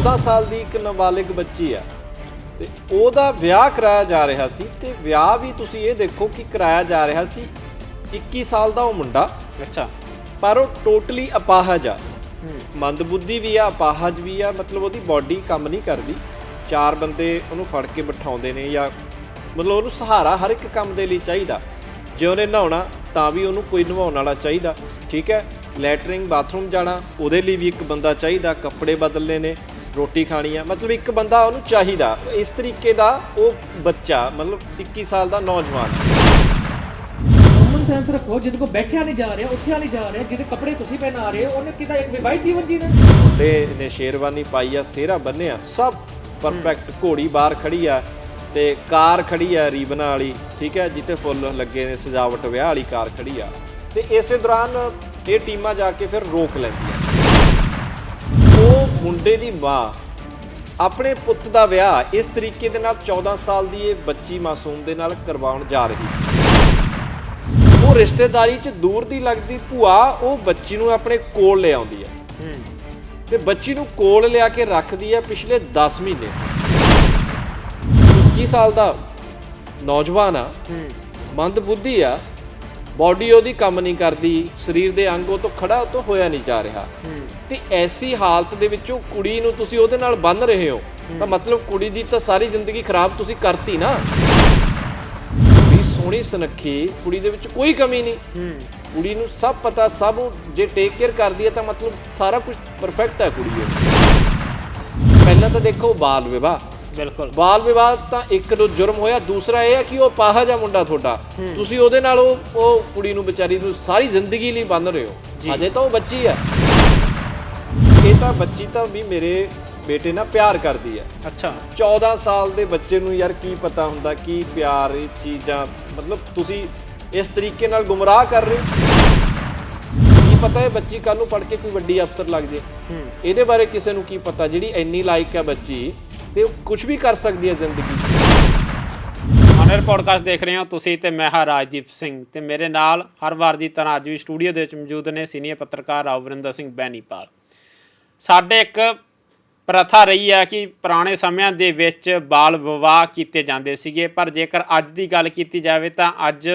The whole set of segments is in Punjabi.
14 ਸਾਲ ਦੀ ਇੱਕ ਨਾਬਾਲਿਗ ਬੱਚੀ ਆ। ਤੇ ਉਹਦਾ ਵਿਆਹ ਕਰਾਇਆ ਜਾ ਰਿਹਾ ਸੀ ਤੇ ਵਿਆਹ ਵੀ ਤੁਸੀਂ ਇਹ ਦੇਖੋ ਕਿ ਕਰਾਇਆ ਜਾ ਰਿਹਾ ਸੀ। 21 ਸਾਲ ਦਾ ਉਹ ਮੁੰਡਾ। ਅੱਛਾ। ਪਰ ਉਹ ਟੋਟਲੀ ਅਪਾਹਜ ਆ। ਮੰਦਬੁੱਧੀ ਵੀ ਆ ਅਪਾਹਜ ਵੀ ਆ ਮਤਲਬ ਉਹਦੀ ਬਾਡੀ ਕੰਮ ਨਹੀਂ ਕਰਦੀ। ਚਾਰ ਬੰਦੇ ਉਹਨੂੰ ਫੜ ਕੇ ਬਿਠਾਉਂਦੇ ਨੇ ਜਾਂ ਮਤਲਬ ਉਹਨੂੰ ਸਹਾਰਾ ਹਰ ਇੱਕ ਕੰਮ ਦੇ ਲਈ ਚਾਹੀਦਾ। ਜੇ ਉਹਨੇ ਨਹਾਉਣਾ ਤਾਂ ਵੀ ਉਹਨੂੰ ਕੋਈ ਨਵਾਉਣ ਵਾਲਾ ਚਾਹੀਦਾ। ਠੀਕ ਹੈ ਲੈਟਰਿੰਗ ਬਾਥਰੂਮ ਜਾਣਾ ਉਹਦੇ ਲਈ ਵੀ ਇੱਕ ਬੰਦਾ ਚਾਹੀਦਾ ਕੱਪੜੇ ਬਦਲਨੇ ਨੇ। ਰੋਟੀ ਖਾਣੀ ਆ। ਮਤਲਬ ਇੱਕ ਬੰਦਾ ਉਹਨੂੰ ਚਾਹੀਦਾ। ਇਸ ਤਰੀਕੇ ਦਾ ਉਹ ਬੱਚਾ ਮਤਲਬ 21 ਸਾਲ ਦਾ ਨੌਜਵਾਨ। ਕਾਮਨ ਸੈਂਸ ਰੱਖੋ ਜਿਹਦੇ ਕੋ ਬੈਠਿਆ ਨਹੀਂ ਜਾ ਰਿਹਾ ਉੱਠਿਆ ਨਹੀਂ ਜਾ ਰਿਹਾ ਜਿਹਦੇ ਕੱਪੜੇ ਤੁਸੀਂ ਪਹਿਨਾ ਰਹੇ ਹੋ ਉਹਨੇ ਕਿਦਾ ਇੱਕ ਵਿਵਾਹਿਤ ਜੀਵਨ ਜੀਣਾ? ਤੇ ਨੇ ਸ਼ੇਰਵਾਨੀ ਪਾਈ ਆ ਸਿਹਰਾ ਬੰਨਿਆ ਸਭ ਪਰਫੈਕਟ ਘੋੜੀ ਬਾਹਰ ਖੜੀ ਆ ਤੇ ਕਾਰ ਖੜੀ ਆ ਰੀਬਨਾਂ ਵਾਲੀ ਠੀਕ ਹੈ ਜਿੱਤੇ ਫੁੱਲ ਲੱਗੇ ਨੇ ਸਜਾਵਟ ਵਿਆਹ ਵਾਲੀ ਕਾਰ ਖੜੀ ਆ। ਤੇ ਇਸੇ ਦੌਰਾਨ ਇਹ ਟੀਮਾਂ ਜਾ ਕੇ ਫਿਰ ਰੋਕ ਲੈਂਦੀਆਂ। ਮੁੰਡੇ ਦੀ ਮਾਂ ਆਪਣੇ ਪੁੱਤ ਦਾ ਵਿਆਹ ਇਸ ਤਰੀਕੇ ਦੇ ਨਾਲ 14 ਸਾਲ ਦੀ ਇਹ ਬੱਚੀ ਮਾਸੂਮ ਦੇ ਨਾਲ ਕਰਵਾਉਣ ਜਾ ਰਹੀ ਸੀ। ਉਹ ਰਿਸ਼ਤੇਦਾਰੀ 'ਚ ਦੂਰ ਦੀ ਲੱਗਦੀ ਭੂਆ ਉਹ ਬੱਚੀ ਨੂੰ ਆਪਣੇ ਕੋਲ ਲੈ ਆਉਂਦੀ ਹੈ। ਤੇ ਬੱਚੀ ਨੂੰ ਕੋਲ ਲਿਆ ਕੇ ਰੱਖਦੀ ਹੈ ਪਿਛਲੇ 10 ਮਹੀਨੇ। 21 ਸਾਲ ਦਾ ਨੌਜਵਾਨ ਆ ਮੰਦ ਬੁੱਧੀ ਆ ਬਾਡੀ ਉਹਦੀ ਕੰਮ ਨਹੀਂ ਕਰਦੀ, ਸਰੀਰ ਦੇ ਅੰਗ ਉਹ ਤੋਂ ਖੜਾ, ਉਹ ਤੋਂ ਹੋਇਆ ਨਹੀਂ ਜਾ ਰਿਹਾ। ਤੇ ਐਸੀ ਹਾਲਤ ਦੇ ਵਿੱਚੋਂ ਕੁੜੀ ਨੂੰ ਤੁਸੀਂ ਉਹਦੇ ਨਾਲ ਬੰਨ ਰਹੇ ਹੋ, ਤਾਂ ਮਤਲਬ ਕੁੜੀ ਦੀ ਤਾਂ ਸਾਰੀ ਜ਼ਿੰਦਗੀ ਖਰਾਬ ਤੁਸੀਂ ਕਰਤੀ ਨਾ। ਵੀ ਸੋਹਣੀ ਸੁਨੱਖੀ, ਕੁੜੀ ਦੇ ਵਿੱਚ ਕੋਈ ਕਮੀ ਨਹੀਂ। ਕੁੜੀ ਨੂੰ ਸਭ ਪਤਾ, ਸਭ ਜੇ ਟੇਕ ਕੇਅਰ ਕਰਦੀ ਹੈ ਤਾਂ ਮਤਲਬ ਸਾਰਾ ਕੁਝ ਪਰਫੈਕਟ ਹੈ ਕੁੜੀ ਉਹ ਪਹਿਲਾਂ ਤਾਂ ਦੇਖੋ, ਬਾਲ ਵਿਵਾਹ। ਬਿਲਕੁਲ। ਬਾਲ ਵਿਵਾਹ ਤਾਂ ਇੱਕ ਨੂੰ ਜੁਰਮ ਹੋਇਆ ਦੂਸਰਾ ਇਹ ਹੈ ਕਿ ਉਹ ਪਾਹਾ ਜਾਂ ਮੁੰਡਾ ਤੁਹਾਡਾ। ਤੁਸੀਂ ਉਹਦੇ ਨਾਲ ਉਹ ਉਹ ਕੁੜੀ ਨੂੰ ਵਿਚਾਰੀ ਨੂੰ ਸਾਰੀ ਜ਼ਿੰਦਗੀ ਲਈ ਬੰਨ ਰਹੇ ਹੋ। ਅਜੇ ਤਾਂ ਉਹ ਬੱਚੀ ਹੈ। ਇਹ ਤਾਂ ਬੱਚੀ ਤਾਂ ਵੀ ਮੇਰੇ ਬੇਟੇ ਨਾਲ ਪਿਆਰ ਕਰਦੀ ਹੈ। ਅੱਛਾ। 14 ਸਾਲ ਦੇ ਬੱਚੇ ਨੂੰ ਯਾਰ ਕੀ ਪਤਾ ਹੁੰਦਾ ਕੀ ਪਿਆਰ ਇਹ ਚੀਜ਼ਾਂ ਮਤਲਬ ਤੁਸੀਂ ਇਸ ਤਰੀਕੇ ਨਾਲ ਗੁੰਮਰਾਹ ਕਰ ਰਹੇ ਹੋ? ਕੀ ਪਤਾ ਇਹ ਬੱਚੀ ਕੱਲ ਨੂੰ ਪੜ੍ਹ ਕੇ ਕੋਈ ਵੱਡੀ ਅਫਸਰ ਲੱਗ ਜੇ। ਇਹਦੇ ਬਾਰੇ ਕਿਸੇ ਨੂੰ ਕੀ ਪਤਾ? ਜਿਹੜੀ ਇੰਨੀ ਲਾਇਕ ਹੈ ਬੱਚੀ ਤੇ ਉਹ ਕੁਝ ਵੀ ਕਰ ਸਕਦੀ ਹੈ ਜ਼ਿੰਦਗੀ ਆਨਰ ਪੋਡਕਾਸਟ ਦੇਖ ਰਹੇ ਹੋ ਤੁਸੀਂ ਤੇ ਮੈਂ ਹਾਂ ਰਾਜਦੀਪ ਸਿੰਘ ਤੇ ਮੇਰੇ ਨਾਲ ਹਰ ਵਾਰ ਦੀ ਤਰ੍ਹਾਂ ਅੱਜ ਵੀ ਸਟੂਡੀਓ ਦੇ ਵਿੱਚ ਮੌਜੂਦ ਨੇ ਸੀਨੀਅਰ ਪੱਤਰਕਾਰ ਰਾਵਰਿੰਦਰ ਸਿੰਘ ਬੈਨੀਪਾਲ। ਸਾਡੇ ਇੱਕ ਪ੍ਰਥਾ ਰਹੀ ਹੈ ਕਿ ਪੁਰਾਣੇ ਸਮਿਆਂ ਦੇ ਵਿੱਚ ਬਾਲ ਵਿਵਾਹ ਕੀਤੇ ਜਾਂਦੇ ਸੀਗੇ, ਪਰ ਜੇਕਰ ਅੱਜ ਦੀ ਗੱਲ ਕੀਤੀ ਜਾਵੇ ਤਾਂ ਅੱਜ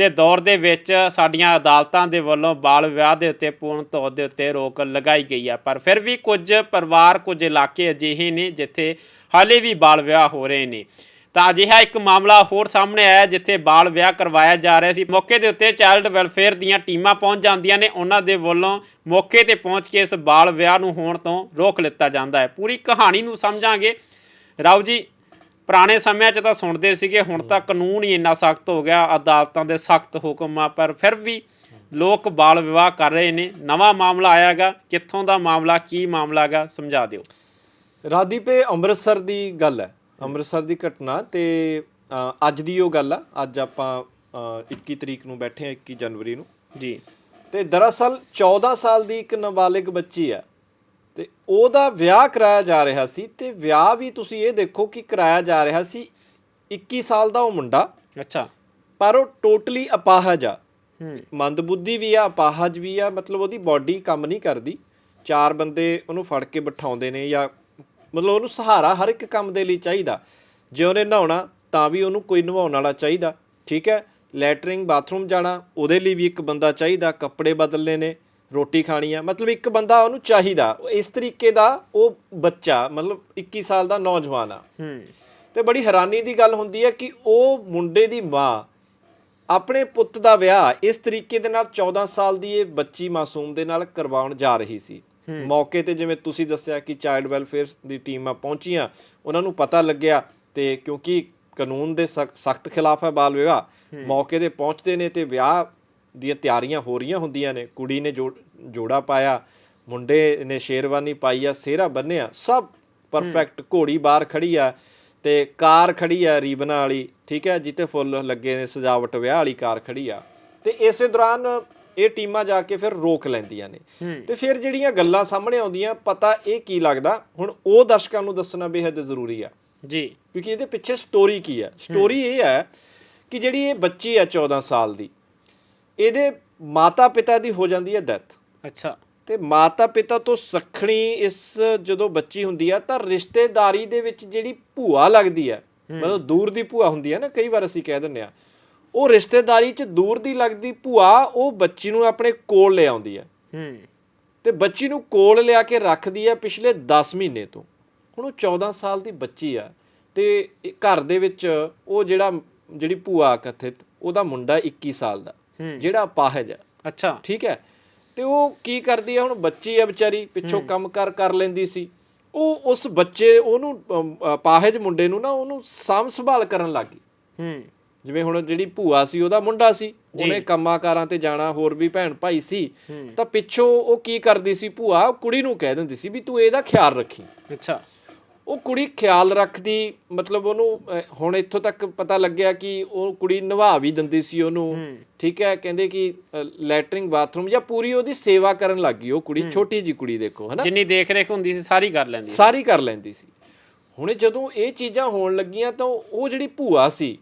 ਦੇ ਦੌਰ ਦੇ ਵਿੱਚ ਸਾਡੀਆਂ ਅਦਾਲਤਾਂ ਦੇ ਵੱਲੋਂ ਬਾਲ ਵਿਆਹ ਦੇ ਉੱਤੇ ਪੂਰਨ ਤੌਰ ਦੇ ਉੱਤੇ ਰੋਕ ਲਗਾਈ ਗਈ ਹੈ ਪਰ ਫਿਰ ਵੀ ਕੁਝ ਪਰਿਵਾਰ, ਕੁਝ ਇਲਾਕੇ ਅਜਿਹੇ ਨੇ ਜਿੱਥੇ ਹਾਲੇ ਵੀ ਬਾਲ ਵਿਆਹ ਹੋ ਰਹੇ ਨੇ। ਤਾਂ ਅਜਿਹਾ ਇੱਕ ਮਾਮਲਾ ਹੋਰ ਸਾਹਮਣੇ ਆਇਆ ਜਿੱਥੇ ਬਾਲ ਵਿਆਹ ਕਰਵਾਇਆ ਜਾ ਰਿਹਾ ਸੀ। ਮੌਕੇ ਦੇ ਉੱਤੇ ਚਾਈਲਡ ਵੈਲਫੇਅਰ ਦੀਆਂ ਟੀਮਾਂ ਪਹੁੰਚ ਜਾਂਦੀਆਂ ਨੇ। ਉਹਨਾਂ ਦੇ ਵੱਲੋਂ ਮੌਕੇ ਤੇ ਪਹੁੰਚ ਕੇ ਇਸ ਬਾਲ ਵਿਆਹ ਨੂੰ ਹੋਣ ਤੋਂ ਰੋਕ ਲਿੱਤਾ ਜਾਂਦਾ ਹੈ। ਪੂਰੀ ਕਹਾਣੀ ਨੂੰ ਸਮਝਾਂਗੇ। ਰਾਉ ਜੀ ਪੁਰਾਣੇ ਸਮਿਆਂ 'ਚ ਤਾਂ ਸੁਣਦੇ ਸੀਗੇ ਹੁਣ ਤਾਂ ਕਾਨੂੰਨ ਹੀ ਇੰਨਾ ਸਖਤ ਹੋ ਗਿਆ ਅਦਾਲਤਾਂ ਦੇ ਸਖਤ ਹੁਕਮ ਆ ਪਰ ਫਿਰ ਵੀ ਲੋਕ ਬਾਲ ਵਿਵਾਹ ਕਰ ਰਹੇ ਨੇ। ਨਵਾਂ ਮਾਮਲਾ ਆਇਆਗਾ ਕਿੱਥੋਂ ਦਾ ਮਾਮਲਾ ਕੀ ਮਾਮਲਾ ਹੈਗਾ ਸਮਝਾ ਦਿਓ। ਰਾਦੀਪੇ ਅੰਮ੍ਰਿਤਸਰ ਦੀ ਗੱਲ ਹੈ। ਅੰਮ੍ਰਿਤਸਰ ਦੀ ਘਟਨਾ ਤੇ ਅੱਜ ਦੀ ਉਹ ਗੱਲ ਆ। ਅੱਜ ਆਪਾਂ ਅ, 21 ਤਰੀਕ ਨੂੰ ਬੈਠੇ ਆ 21 ਜਨਵਰੀ ਨੂੰ। ਜੀ। ਤੇ ਦਰਅਸਲ 14 ਸਾਲ ਦੀ ਇੱਕ ਨਾਬਾਲਿਗ ਬੱਚੀ ਆ ਤੇ ਉਹਦਾ ਵਿਆਹ ਕਰਾਇਆ ਜਾ ਰਿਹਾ ਸੀ ਤੇ ਵਿਆਹ ਵੀ ਤੁਸੀਂ ਇਹ ਦੇਖੋ ਕਿ ਕਰਾਇਆ ਜਾ ਰਿਹਾ ਸੀ 21 ਸਾਲ ਦਾ ਉਹ ਮੁੰਡਾ। ਅੱਛਾ। ਪਰ ਉਹ ਟੋਟਲੀ ਅਪਾਹਜ ਆ। ਹੂੰ। ਮੰਦਬੁੱਧੀ ਵੀ ਆ ਅਪਾਹਜ ਵੀ ਆ ਮਤਲਬ ਉਹਦੀ ਬਾਡੀ ਕੰਮ ਨਹੀਂ ਕਰਦੀ। ਚਾਰ ਬੰਦੇ ਉਹਨੂੰ ਫੜ ਕੇ ਬਿਠਾਉਂਦੇ ਨੇ ਜਾਂ ਮਤਲਬ ਉਹਨੂੰ ਸਹਾਰਾ ਹਰ ਇੱਕ ਕੰਮ ਦੇ ਲਈ ਚਾਹੀਦਾ। ਜੇ ਉਹਨੇ ਨਹਾਉਣਾ ਤਾਂ ਵੀ ਉਹਨੂੰ ਕੋਈ ਨਵਾਉਣ ਵਾਲਾ ਚਾਹੀਦਾ। ਠੀਕ ਹੈ ਲੈਟਰਿੰਗ ਬਾਥਰੂਮ ਜਾਣਾ ਉਹਦੇ ਲਈ ਵੀ ਇੱਕ ਬੰਦਾ ਚਾਹੀਦਾ ਕੱਪੜੇ ਬਦਲਨੇ ਨੇ। ਰੋਟੀ ਖਾਣੀ ਆ। ਮਤਲਬ ਇੱਕ ਬੰਦਾ ਉਹਨੂੰ ਚਾਹੀਦਾ। ਇਸ ਤਰੀਕੇ ਦਾ ਉਹ ਬੱਚਾ ਮਤਲਬ 21 ਸਾਲ ਦਾ ਨੌਜਵਾਨ ਆ। ਤੇ ਬੜੀ ਹੈਰਾਨੀ ਦੀ ਗੱਲ ਹੁੰਦੀ ਹੈ ਕਿ ਉਹ ਮੁੰਡੇ ਦੀ ਮਾਂ ਆਪਣੇ ਪੁੱਤ ਦਾ ਵਿਆਹ ਇਸ ਤਰੀਕੇ ਦੇ ਨਾਲ 14 ਸਾਲ ਦੀ ਇਹ ਬੱਚੀ ਮਾਸੂਮ ਦੇ ਨਾਲ ਕਰਵਾਉਣ ਜਾ ਰਹੀ ਸੀ। ਮੌਕੇ ਤੇ ਜਿਵੇਂ ਤੁਸੀਂ ਦੱਸਿਆ ਕਿ ਚਾਈਲਡ ਵੈਲਫੇਅਰ ਦੀ ਟੀਮਾਂ ਪਹੁੰਚੀਆਂ ਉਹਨਾਂ ਨੂੰ ਪਤਾ ਲੱਗਿਆ ਤੇ ਕਿਉਂਕਿ ਕਾਨੂੰਨ ਦੇ ਸਖਤ ਖਿਲਾਫ ਹੈ ਬਾਲ ਵਿਆਹ ਮੌਕੇ ਤੇ ਪਹੁੰਚਦੇ ਨੇ ਤੇ ਵਿਆਹ ਦੀਆਂ ਤਿਆਰੀਆਂ ਹੋ ਰਹੀਆਂ ਹੁੰਦੀਆਂ ਨੇ। ਕੁੜੀ ਨੇ ਜੋੜਾ ਪਾਇਆ ਮੁੰਡੇ ਨੇ ਸ਼ੇਰਵਾਨੀ ਪਾਈ ਆ ਸਿਹਰਾ ਬੰਨਿਆ ਸਭ ਪਰਫੈਕਟ ਘੋੜੀ ਬਾਹਰ ਖੜੀ ਆ ਤੇ ਕਾਰ ਖੜੀ ਆ ਰੀਬਨਾਂ ਵਾਲੀ ਠੀਕ ਹੈ ਜਿੱਤੇ ਫੁੱਲ ਲੱਗੇ ਨੇ ਸਜਾਵਟ ਵਿਆਹ ਵਾਲੀ ਕਾਰ ਖੜੀ ਆ। ਤੇ ਇਸੇ ਦੌਰਾਨ ਇਹ ਟੀਮਾਂ ਜਾ ਕੇ ਫਿਰ ਰੋਕ ਲੈਂਦੀਆਂ ਨੇ। ਤੇ ਫਿਰ ਜਿਹੜੀਆਂ ਗੱਲਾਂ ਸਾਹਮਣੇ ਆਉਂਦੀਆਂ ਪਤਾ ਇਹ ਕੀ ਲੱਗਦਾ ਹੁਣ ਉਹ ਦਰਸ਼ਕਾਂ ਨੂੰ ਦੱਸਣਾ ਬੇहद ਜ਼ਰੂਰੀ ਆ। ਜੀ। ਕਿਉਂਕਿ ਇਹਦੇ ਪਿੱਛੇ ਸਟੋਰੀ ਕੀ ਹੈ। ਸਟੋਰੀ ਇਹ ਹੈ ਕਿ ਜਿਹੜੀ ਇਹ ਬੱਚੀ ਹੈ 14 ਸਾਲ ਦੀ ਇਹਦੇ ਮਾਤਾ ਪਿਤਾ ਦੀ ਹੋ ਜਾਂਦੀ ਹੈ ਡੈਥ ਅੱਛਾ। ਤੇ ਮਾਤਾ ਪਿਤਾ ਤੋਂ ਸਖਣੀ ਇਸ ਜਦੋਂ ਬੱਚੀ ਹੁੰਦੀ ਆ ਤਾਂ ਰਿਸ਼ਤੇਦਾਰੀ ਦੇ ਵਿੱਚ ਜਿਹੜੀ ਭੂਆ ਲੱਗਦੀ ਆ ਮਤਲਬ ਦੂਰ ਦੀ ਭੂਆ ਹੁੰਦੀ ਆ ਨਾ ਕਈ ਵਾਰ ਅਸੀਂ ਕਹਿ ਦਿੰਦੇ ਆ ਉਹ ਰਿਸ਼ਤੇਦਾਰੀ 'ਚ ਦੂਰ ਦੀ ਲੱਗਦੀ ਭੂਆ ਉਹ ਬੱਚੀ ਨੂੰ ਆਪਣੇ ਕੋਲ ਲੈ ਆਉਂਦੀ ਆ। ਹੂੰ। ਤੇ ਬੱਚੀ ਨੂੰ ਕੋਲ ਲਿਆ ਕੇ ਰੱਖਦੀ ਆ ਪਿਛਲੇ 10 ਮਹੀਨੇ ਤੋਂ। ਹੁਣ ਉਹ 14 ਸਾਲ ਦੀ ਬੱਚੀ ਆ ਤੇ ਘਰ ਦੇ ਵਿੱਚ ਉਹ ਜਿਹੜਾ ਜਿਹੜੀ ਭੂਆ ਕਥਿਤ ਉਹਦਾ ਮੁੰਡਾ 21 ਸਾਲ ਦਾ। ਜਿਹੜਾ ਅਪਾਹਜ ਆ ਅੱਛਾ। ਠੀਕ ਹੈ? ਤੇ ਉਹ ਕੀ ਕਰਦੀ ਆ ਹੁਣ ਬੱਚੀ ਆ ਵਿਚਾਰੀ ਪਿੱਛੋਂ ਕੰਮ ਕਰ ਕਰ ਲੈਂਦੀ ਸੀ। ਉਹ ਉਸ ਬੱਚੇ ਉਹਨੂੰ ਅਮ, ਅਪਾਹਜ ਮੁੰਡੇ ਨੂੰ ਨਾ ਉਹਨੂੰ ਸਾਂਭ ਸੰਭਾਲ ਕਰਨ ਲੱਗੀ ਹੂੰ। ਜਿਵੇਂ ਹੁਣ ਜਿਹੜੀ ਭੂਆ ਸੀ ਉਹਦਾ ਮੁੰਡਾ ਸੀ। ਉਹਨੇ ਕੰਮਾਂ-ਕਾਰਾਂ ਤੇ ਜਾਣਾ ਹੋਰ ਵੀ ਭੈਣ ਭਾਈ ਸੀ। ਤਾਂ ਪਿੱਛੋਂ ਉਹ ਕੀ ਕਰਦੀ ਸੀ ਭੂਆ? ਕੁੜੀ ਨੂੰ ਕਹਿ ਦਿੰਦੀ ਸੀ ਵੀ ਤੂੰ ਇਹਦਾ ਖਿਆਲ ਰੱਖੀ। ਅੱਛਾ। ਉਹ ਕੁੜੀ ਖਿਆਲ ਰੱਖਦੀ ਮਤਲਬ ਉਹਨੂੰ ਹੁਣ ਇੱਥੋਂ ਤੱਕ ਪਤਾ ਲੱਗਿਆ ਕਿ ਉਹ ਕੁੜੀ ਨਿਭਾ ਵੀ ਦਿੰਦੀ ਸੀ ਉਹਨੂੰ। ਠੀਕ ਹੈ ਕਹਿੰਦੇ ਕਿ ਲੈਟਰਿੰਗ ਬਾਥਰੂਮ ਜਾਂ ਪੂਰੀ ਉਹਦੀ ਸੇਵਾ ਕਰਨ ਲੱਗੀ ਉਹ ਕੁੜੀ ਛੋਟੀ ਜੀ ਕੁੜੀ ਦੇਖੋ ਹਨਾ? ਜਿੰਨੀ ਦੇਖ ਰੇਖ ਹੁੰਦੀ ਸੀ ਸਾਰੀ ਕਰ ਲੈਂਦੀ ਸੀ। ਸਾਰੀ ਕਰ ਲੈਂਦੀ ਸੀ। ਹੁਣ ਜਦੋਂ ਇਹ ਚੀਜ਼ਾਂ ਹੋਣ ਲੱਗੀਆਂ ਤਾਂ ਉਹ ਜਿਹੜੀ ਭੂਆ ਸੀ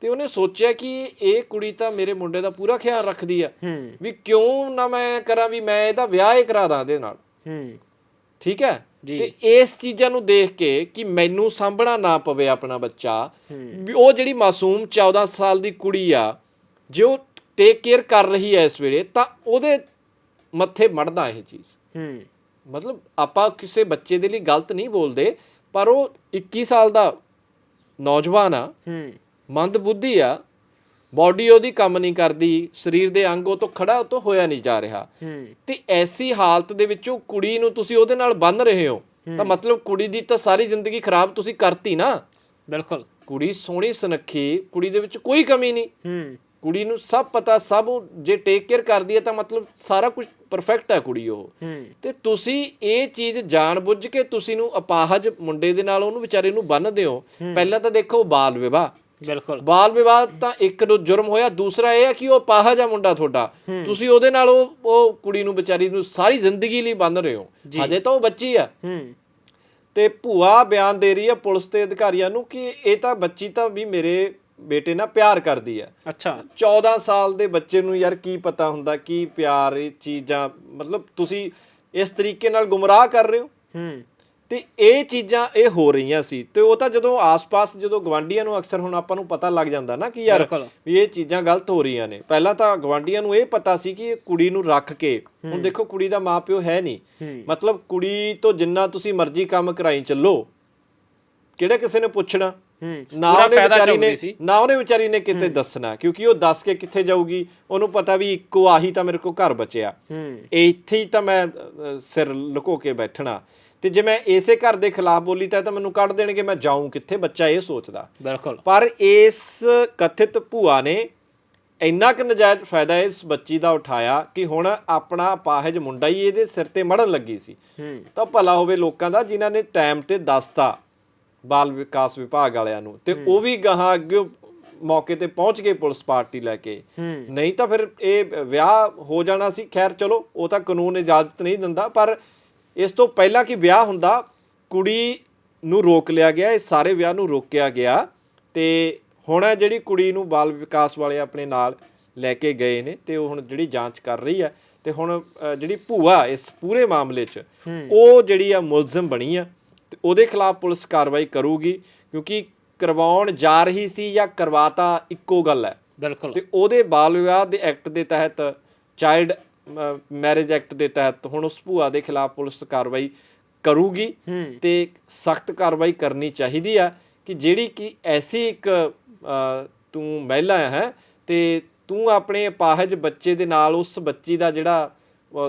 ਤੇ ਉਹਨੇ ਸੋਚਿਆ ਕਿ ਇਹ ਕੁੜੀ ਤਾਂ ਮੇਰੇ ਮੁੰਡੇ ਦਾ ਪੂਰਾ ਖਿਆਲ ਰੱਖਦੀ ਆ ਵੀ ਕਿਉਂ ਨਾ ਮੈਂ ਕਰਾਂ ਵੀ ਮੈਂ ਇਹਦਾ ਵਿਆਹ ਹੀ ਕਰਾ ਦਾਂ ਇਹਦੇ ਨਾਲ। ਠੀਕ ਹੈ? ਜੀ। ਤੇ ਇਸ ਚੀਜ਼ਾਂ ਨੂੰ ਦੇਖ ਕੇ ਕਿ ਮੈਨੂੰ ਸਾਂਭਣਾ ਨਾ ਪਵੇ ਆਪਣਾ ਬੱਚਾ ਉਹ ਜਿਹੜੀ ਮਾਸੂਮ 14 ਸਾਲ ਦੀ ਕੁੜੀ ਆ ਜੋ ਟੇਕ ਕੇਅਰ ਕਰ ਰਹੀ ਹੈ ਇਸ ਵੇਲੇ ਤਾਂ ਉਹਦੇ ਮੱਥੇ ਮੜਦਾ ਇਹ ਚੀਜ਼। ਹੂੰ। ਮਤਲਬ ਆਪਾਂ ਕਿਸੇ ਬੱਚੇ ਦੇ ਲਈ ਗਲਤ ਨਹੀਂ ਬੋਲਦੇ ਪਰ ਉਹ 21 ਸਾਲ ਦਾ ਨੌਜਵਾਨ ਆ ਹੂੰ। ਮੰਦ ਬੁੱਧੀ ਆ ਬਾਡੀ ਉਹਦੀ ਕੰਮ ਨਹੀਂ ਕਰਦੀ ਸਰੀਰ ਦੇ ਅੰਗ ਉਹ ਤੋਂ ਖੜਾ ਉਹ ਤੋਂ ਹੋਇਆ ਨਹੀਂ ਜਾ ਰਿਹਾ। ਤੇ ਐਸੀ ਹਾਲਤ ਦੇ ਵਿੱਚ ਉਹ ਕੁੜੀ ਨੂੰ ਤੁਸੀਂ ਉਹਦੇ ਨਾਲ ਬੰਨ ਰਹੇ ਹੋ ਤਾਂ ਮਤਲਬ ਕੁੜੀ ਦੀ ਤਾਂ ਸਾਰੀ ਜ਼ਿੰਦਗੀ ਖਰਾਬ ਤੁਸੀਂ ਕਰਤੀ ਨਾ। ਬਿਲਕੁਲ। ਕੁੜੀ ਸੋਹਣੀ ਸੁਨੱਖੀ ਕੁੜੀ ਦੇ ਵਿੱਚ ਕੋਈ ਕਮੀ ਨਹੀਂ। ਹੂੰ। ਕੁੜੀ ਨੂੰ ਸਭ ਪਤਾ ਸਭ ਜੇ ਟੇਕ ਕੇਅਰ ਕਰਦੀ ਹੈ ਤਾਂ ਮਤਲਬ ਸਾਰਾ ਕੁਝ ਪਰਫੈਕਟ ਹੈ ਕੁੜੀ ਉਹ। ਤੇ ਤੁਸੀਂ ਇਹ ਚੀਜ਼ ਜਾਣ ਬੁੱਝ ਕੇ ਤੁਸੀਂ ਨੂੰ ਅਪਾਹਜ ਮੁੰਡੇ ਦੇ ਨਾਲ ਉਹਨੂੰ ਵਿਚਾਰੇ ਨੂੰ ਬੰਨਦੇ ਹੋ। ਪਹਿਲਾਂ ਤਾਂ ਦੇਖੋ ਬਾਲ ਵਿਵਾਹ। ਬਿਲਕੁਲ। ਬਾਲ ਵਿਵਾਹ ਤਾਂ ਇੱਕ ਨੂੰ ਜੁਰਮ ਹੋਇਆ ਦੂਸਰਾ ਇਹ ਹੈ ਕਿ ਉਹ ਅਪਾਹਜ ਆ ਮੁੰਡਾ ਤੁਹਾਡਾ। ਤੁਸੀਂ ਉਹਦੇ ਨਾਲ ਉਹ ਉਹ ਕੁੜੀ ਨੂੰ ਵਿਚਾਰੀ ਨੂੰ ਸਾਰੀ ਜ਼ਿੰਦਗੀ ਲਈ ਬੰਨ ਰਹੇ ਹੋ। ਹਜੇ ਤਾਂ ਉਹ ਬੱਚੀ ਆ। ਹੂੰ। ਤੇ ਭੂਆ ਬਿਆਨ ਦੇ ਰਹੀ ਹੈ ਪੁਲਿਸ ਤੇ ਅਧਿਕਾਰੀਆਂ ਨੂੰ ਕਿ ਇਹ ਤਾਂ ਬੱਚੀ ਤਾਂ ਵੀ ਮੇਰੇ ਬੇਟੇ ਨਾਲ ਪਿਆਰ ਕਰਦੀ ਆ ਅੱਛਾ। 14 ਸਾਲ ਦੇ ਬੱਚੇ ਨੂੰ ਯਾਰ ਕੀ ਪਤਾ ਹੁੰਦਾ ਕੀ ਪਿਆਰ ਇਹ ਚੀਜ਼ਾਂ ਮਤਲਬ ਤੁਸੀਂ ਇਸ ਤਰੀਕੇ ਨਾਲ ਗੁੰਮਰਾਹ ਕਰ ਰਹੇ ਹੋ? ਹੂੰ। ਤੇ ਇਹ ਚੀਜ਼ਾਂ ਇਹ ਹੋ ਰਹੀਆਂ ਸੀ ਤੇ ਉਹ ਤਾਂ ਜਦੋਂ ਆਸ-ਪਾਸ ਜਦੋਂ ਗਵਾਂਡੀਆਂ ਨੂੰ ਅਕਸਰ ਹੁਣ ਆਪਾਂ ਨੂੰ ਪਤਾ ਲੱਗ ਜਾਂਦਾ ਨਾ ਕਿ ਯਾਰ। ਵੀ ਇਹ ਚੀਜ਼ਾਂ ਗਲਤ ਹੋ ਰਹੀਆਂ ਨੇ। ਪਹਿਲਾਂ ਤਾਂ ਗਵਾਂਡੀਆਂ ਨੂੰ ਇਹ ਪਤਾ ਸੀ ਕਿ ਇਹ ਕੁੜੀ ਨੂੰ ਰੱਖ ਕੇ ਹੁਣ ਦੇਖੋ ਕੁੜੀ ਦਾ ਮਾਪਿਓ ਹੈ ਨਹੀਂ। ਮਤਲਬ ਕੁੜੀ ਤੋਂ ਜਿੰਨਾ ਤੁਸੀਂ ਮਰਜ਼ੀ ਕੰਮ ਕਰਾਈ ਚੱਲੋ ਕਿਹੜਾ ਕਿਸੇ ਨੇ ਪੁੱਛਣਾ? ਨਾ ਉਹਨੇ ਵਿਚਾਰੀ ਨੇ ਨਾ ਉਹਨੇ ਵਿਚਾਰੀ ਨੇ ਕਿਤੇ ਦੱਸਣਾ ਕਿਉਂਕਿ ਉਹ ਦੱਸ ਕੇ ਕਿੱਥੇ ਜਾਊਗੀ ਉਹਨੂੰ ਪਤਾ ਵੀ ਇੱਕੋ ਆਹੀ ਤਾਂ ਮੇਰੇ ਕੋਲ ਘਰ ਬਚਿਆ। ਇੱਥੇ ਹੀ ਤਾਂ ਮੈਂ ਸਿਰ ਲੁਕੋ ਕੇ ਬੈਠਣਾ। ਤੇ ਜੇ ਮੈਂ ਇਸੇ ਘਰ ਦੇ ਖਿਲਾਫ ਬੋਲੀ ਤਾਂ ਇਹ ਤਾਂ ਮੈਨੂੰ ਕੱਢ ਦੇਣਗੇ ਮੈਂ ਜਾਊਂ ਕਿੱਥੇ? ਬੱਚਾ ਇਹ ਸੋਚਦਾ। ਬਿਲਕੁਲ। ਪਰ ਇਸ ਕਥਿਤ ਭੂਆ ਨੇ ਇੰਨਾ ਕੁ ਨਜਾਇਜ਼ ਫਾਇਦਾ ਇਸ ਬੱਚੀ ਦਾ ਉਠਾਇਆ ਕਿ ਹੁਣ ਆਪਣਾ ਅਪਾਹਜ ਮੁੰਡਾ ਹੀ ਇਹਦੇ ਸਿਰ ਤੇ ਮੜਨ ਲੱਗੀ ਸੀ। ਤਾਂ ਭਲਾ ਹੋਵੇ ਲੋਕਾਂ ਦਾ ਜਿਨ੍ਹਾਂ ਨੇ ਟਾਈਮ ਤੇ ਦੱਸਤਾ ਬਾਲ ਵਿਕਾਸ ਵਿਭਾਗ ਵਾਲਿਆਂ ਨੂੰ ਤੇ ਉਹ ਵੀ ਗਾਹਾਂ ਅੱਗੇ ਮੌਕੇ ਤੇ ਪਹੁੰਚ ਗਏ ਪੁਲਿਸ ਪਾਰਟੀ ਲੈ ਕੇ। ਨਹੀਂ ਤਾਂ ਫਿਰ ਇਹ ਵਿਆਹ ਹੋ ਜਾਣਾ ਸੀ। ਖੈਰ ਚਲੋ ਉਹ ਤਾਂ ਕਾਨੂੰਨ ਇਜਾਜ਼ਤ ਨਹੀਂ ਦਿੰਦਾ ਪਰ ਇਸ ਤੋਂ ਪਹਿਲਾਂ ਕਿ ਵਿਆਹ ਹੁੰਦਾ ਕੁੜੀ ਨੂੰ ਰੋਕ ਲਿਆ ਗਿਆ ਇਹ ਸਾਰੇ ਵਿਆਹ ਨੂੰ ਰੋਕਿਆ ਗਿਆ ਤੇ ਹੁਣ ਜਿਹੜੀ ਕੁੜੀ ਨੂੰ ਬਾਲ ਵਿਕਾਸ ਵਾਲੇ ਆਪਣੇ ਨਾਲ ਲੈ ਕੇ ਗਏ ਨੇ ਤੇ ਉਹ ਹੁਣ ਜਿਹੜੀ ਜਾਂਚ ਕਰ ਰਹੀ ਹੈ ਤੇ ਹੁਣ ਅ, ਜਿਹੜੀ ਭੂਆ ਇਸ ਪੂਰੇ ਮਾਮਲੇ 'ਚ ਉਹ ਜਿਹੜੀ ਆ ਮੁਲਜ਼ਮ ਬਣੀ ਆ ਤੇ ਉਹਦੇ ਖਿਲਾਫ ਪੁਲਿਸ ਕਾਰਵਾਈ ਕਰੂਗੀ ਕਿਉਂਕਿ ਕਰਵਾਉਣ ਜਾ ਰਹੀ ਸੀ ਜਾਂ ਕਰਵਾਤਾ ਇੱਕੋ ਗੱਲ ਹੈ। ਬਿਲਕੁਲ। ਤੇ ਉਹਦੇ ਬਾਲ ਵਿਵਾਹ ਦੇ ਐਕਟ ਦੇ ਤਹਿਤ ਚਾਈਲਡ ਮੈਰਿਜ ਐਕਟ ਦੇ ਤਹਿਤ ਹੁਣ ਉਸ ਭੂਆ ਦੇ ਖਿਲਾਫ ਪੁਲਿਸ ਕਾਰਵਾਈ ਕਰੂਗੀ ਤੇ ਸਖਤ ਕਾਰਵਾਈ ਕਰਨੀ ਚਾਹੀਦੀ ਆ ਕਿ ਜਿਹੜੀ ਕਿ ਐਸੀ ਇੱਕ ਤੂੰ ਮਹਿਲਾ ਹੈ ਤੇ ਤੂੰ ਆਪਣੇ ਅਪਾਹਜ ਬੱਚੇ ਦੇ ਨਾਲ ਉਸ ਬੱਚੀ ਦਾ ਜਿਹੜਾ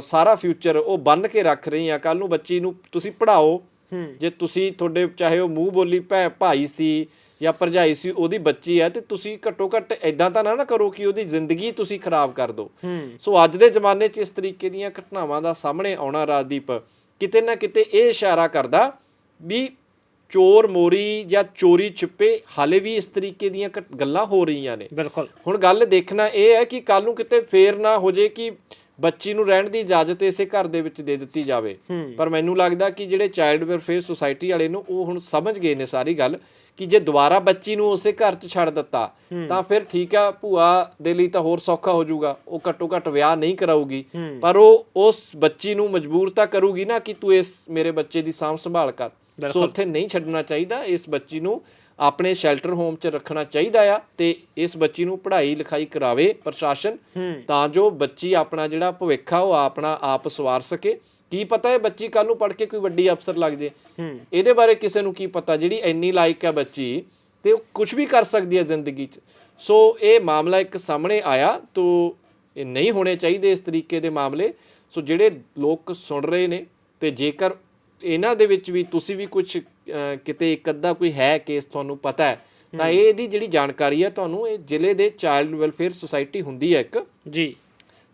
ਸਾਰਾ ਫਿਊਚਰ ਉਹ ਬੰਨ ਕੇ ਰੱਖ ਰਹੀ ਆ। ਕੱਲ ਨੂੰ ਬੱਚੀ ਨੂੰ ਤੁਸੀਂ ਪੜ੍ਹਾਓ। ਹੂੰ। ਜੇ ਤੁਸੀਂ ਤੁਹਾਡੇ ਚਾਹੇ ਉਹ ਮੂੰਹ ਬੋਲੀ ਭੈ ਭਾਈ ਸੀ ਜਾਂ ਭਰਜਾਈ ਸੀ ਉਹਦੀ ਬੱਚੀ ਹੈ ਤੇ ਤੁਸੀਂ ਘੱਟੋ ਘੱਟ ਐਦਾਂ ਤਾਂ ਨਾ ਨਾ ਕਰੋ ਕਿ ਉਹਦੀ ਜ਼ਿੰਦਗੀ ਤੁਸੀਂ ਖਰਾਬ ਕਰ ਦਿਓ। ਸੋ ਅੱਜ ਦੇ ਜ਼ਮਾਨੇ 'ਚ ਇਸ ਤਰੀਕੇ ਦੀਆਂ ਘਟਨਾਵਾਂ ਦਾ ਸਾਹਮਣੇ ਆਉਣਾ ਰਾਜਦੀਪ ਕਿਤੇ ਨਾ ਕਿਤੇ ਇਹ ਇਸ਼ਾਰਾ ਕਰਦਾ ਵੀ ਚੋਰ ਮੋਰੀ ਜਾਂ ਚੋਰੀ ਛਿਪੇ ਹਾਲੇ ਵੀ ਇਸ ਤਰੀਕੇ ਦੀਆਂ ਗੱਲਾਂ ਹੋ ਰਹੀਆਂ ਨੇ। ਬਿਲਕੁਲ। ਹੁਣ ਗੱਲ ਦੇਖਣਾ ਇਹ ਹੈ ਕਿ ਕੱਲ ਨੂੰ ਕਿਤੇ ਫੇਰ ਨਾ ਹੋ ਜੇ ਕਿ ਬੱਚੀ ਨੂੰ ਰਹਿਣ ਦੀ ਇਜਾਜ਼ਤ ਇਸੇ ਘਰ ਦੇ ਵਿੱਚ ਦੇ ਦਿੱਤੀ ਜਾਵੇ। ਪਰ ਮੈਨੂੰ ਲੱਗਦਾ ਕਿ ਜਿਹੜੇ ਚਾਈਲਡ ਵੈਲਫੇਅਰ ਸੁਸਾਇਟੀ ਵਾਲੇ ਨੂੰ ਉਹ ਹੁਣ ਸਮਝ ਗਏ ਨੇ ਸਾਰੀ ਗੱਲ ਕਿ ਜੇ ਦੁਬਾਰਾ ਬੱਚੀ ਨੂੰ ਉਸੇ ਘਰ 'ਚ ਛੱਡ ਦਿੱਤਾ ਤਾਂ ਫਿਰ ਠੀਕ ਆ ਭੂਆ ਦੇ ਲਈ ਤਾਂ ਹੋਰ ਸੌਖਾ ਹੋ ਜਾਊਗਾ। ਉਹ ਘੱਟੋ ਘੱਟ ਵਿਆਹ ਨਹੀਂ ਕਰਾਊਗੀ। ਪਰ ਉਹ ਉਸ ਬੱਚੀ ਨੂੰ ਮਜਬੂਰ ਤਾਂ ਕਰੂਗੀ ਨਾ ਕਿ ਤੂੰ ਇਸ ਮੇਰੇ ਬੱਚੇ ਦੀ ਸਾਂਭ ਸੰਭਾਲ ਕਰ। ਸੋ ਉੱਥੇ ਨਹੀਂ ਛੱਡਣਾ ਚਾਹੀਦਾ ਇਸ ਬੱਚੀ ਨੂੰ ਆਪਣੇ ਸ਼ੈਲਟਰ ਹੋਮ 'ਚ ਰੱਖਣਾ ਚਾਹੀਦਾ ਆ ਤੇ ਇਸ ਬੱਚੀ ਨੂੰ ਪੜ੍ਹਾਈ ਲਿਖਾਈ ਕਰਾਵੇ ਪ੍ਰਸ਼ਾਸਨ ਤਾਂ ਜੋ ਬੱਚੀ ਆਪਣਾ ਜਿਹੜਾ ਭਵਿੱਖ ਆ ਉਹ ਆਪਣਾ ਆਪ ਸਵਾਰ ਸਕੇ। ਕੀ ਪਤਾ ਹੈ ਬੱਚੀ ਕੱਲ ਨੂੰ ਪੜ੍ਹ ਕੇ ਕੋਈ ਵੱਡੀ ਅਫਸਰ ਲੱਗ ਜੇ? ਇਹਦੇ ਬਾਰੇ ਕਿਸੇ ਨੂੰ ਕੀ ਪਤਾ? ਜਿਹੜੀ ਇੰਨੀ ਲਾਇਕ ਹੈ ਬੱਚੀ ਤੇ ਉਹ ਕੁਝ ਵੀ ਕਰ ਸਕਦੀ ਹੈ ਜ਼ਿੰਦਗੀ 'ਚ। ਸੋ ਇਹ ਮਾਮਲਾ ਇੱਕ ਸਾਹਮਣੇ ਆਇਆ ਤੋ ਇਹ ਨਹੀਂ ਹੋਣੇ ਚਾਹੀਦੇ ਇਸ ਤਰੀਕੇ ਦੇ ਮਾਮਲੇ। ਸੋ ਜਿਹੜੇ ਲੋਕ ਸੁਣ ਰਹੇ ਨੇ ਤੇ ਜੇਕਰ ਇਹਨਾਂ ਦੇ ਵਿੱਚ ਵੀ ਤੁਸੀਂ ਵੀ ਕੁਝ ਕਿਤੇ ਇੱਕ ਅੱਧਾ ਕੋਈ ਹੈ ਕੇਸ ਤੁਹਾਨੂੰ ਪਤਾ ਹੈ ਤਾਂ ਇਹ ਇਹਦੀ ਜਿਹੜੀ ਜਾਣਕਾਰੀ ਹੈ ਤੁਹਾਨੂੰ ਇਹ ਜ਼ਿਲ੍ਹੇ ਦੇ ਚਾਈਲਡ ਵੈਲਫੇਅਰ ਸੁਸਾਇਟੀ ਹੁੰਦੀ ਹੈ ਇੱਕ। ਜੀ।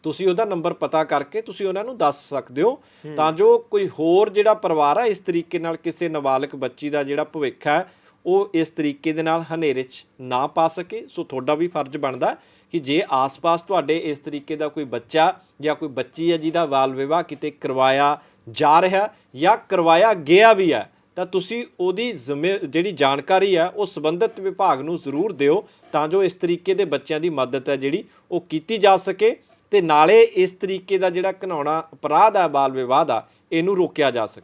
ਤੁਸੀਂ ਉਹਦਾ ਨੰਬਰ ਪਤਾ ਕਰਕੇ ਤੁਸੀਂ ਉਹਨਾਂ ਨੂੰ ਦੱਸ ਸਕਦੇ ਹੋ ਤਾਂ ਜੋ ਕੋਈ ਹੋਰ ਜਿਹੜਾ ਪਰਿਵਾਰ ਆ ਇਸ ਤਰੀਕੇ ਨਾਲ ਕਿਸੇ ਨਾਬਾਲਗ ਬੱਚੀ ਦਾ ਜਿਹੜਾ ਭਵਿੱਖ ਹੈ ਉਹ ਇਸ ਤਰੀਕੇ ਦੇ ਨਾਲ ਹਨੇਰੇ 'ਚ ਨਾ ਪਾ ਸਕੇ। ਸੋ ਤੁਹਾਡਾ ਵੀ ਫਰਜ਼ ਬਣਦਾ ਕਿ ਜੇ ਆਸ-ਪਾਸ ਤੁਹਾਡੇ ਇਸ ਤਰੀਕੇ ਦਾ ਕੋਈ ਬੱਚਾ ਜਾਂ ਕੋਈ ਬੱਚੀ ਹੈ ਜਿਹਦਾ ਬਾਲ ਵਿਵਾਹ ਕਿਤੇ ਕਰਵਾਇਆ ਜਾ ਰਿਹਾ ਜਾਂ ਕਰਵਾਇਆ ਗਿਆ ਵੀ ਹੈ, ਤਾਂ ਤੁਸੀਂ ਉਹਦੀ ਜ਼ਿੰਮੇ, ਜਿਹੜੀ ਜਾਣਕਾਰੀ ਆ ਉਹ ਸੰਬੰਧਿਤ ਵਿਭਾਗ ਨੂੰ ਜ਼ਰੂਰ ਦਿਓ ਤਾਂ ਜੋ ਇਸ ਤਰੀਕੇ ਦੇ ਬੱਚਿਆਂ ਦੀ ਮਦਦ ਹੈ ਜਿਹੜੀ ਉਹ ਕੀਤੀ ਜਾ ਸਕੇ ਤੇ ਨਾਲੇ ਇਸ ਤਰੀਕੇ ਦਾ ਜਿਹੜਾ ਘਨਾਉਣਾ ਅਪਰਾਧ ਆ ਬਾਲ ਵਿਵਾਹ ਦਾ ਇਹਨੂੰ ਰੋਕਿਆ ਜਾ ਸਕੇ।